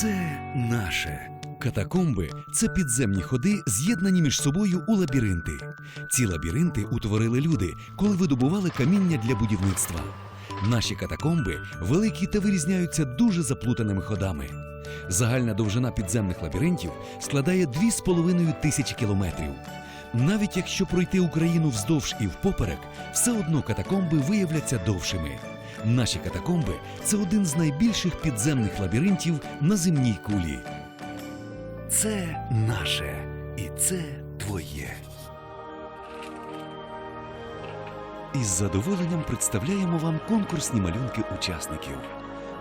Це наше. Катакомби це підземні ходи, з'єднані між собою у лабіринти. Ці лабіринти утворили люди, коли видобували каміння для будівництва. Наші катакомби великі та вирізняються дуже заплутаними ходами. Загальна довжина підземних лабіринтів складає 2,5 тисячі кілометрів. Навіть якщо пройти Україну вздовж і впоперек, все одно катакомби виявляться довшими. Наші катакомби це один з найбільших підземних лабіринтів на земній кулі. Це наше і це твоє. Із задоволенням представляємо вам конкурсні малюнки учасників.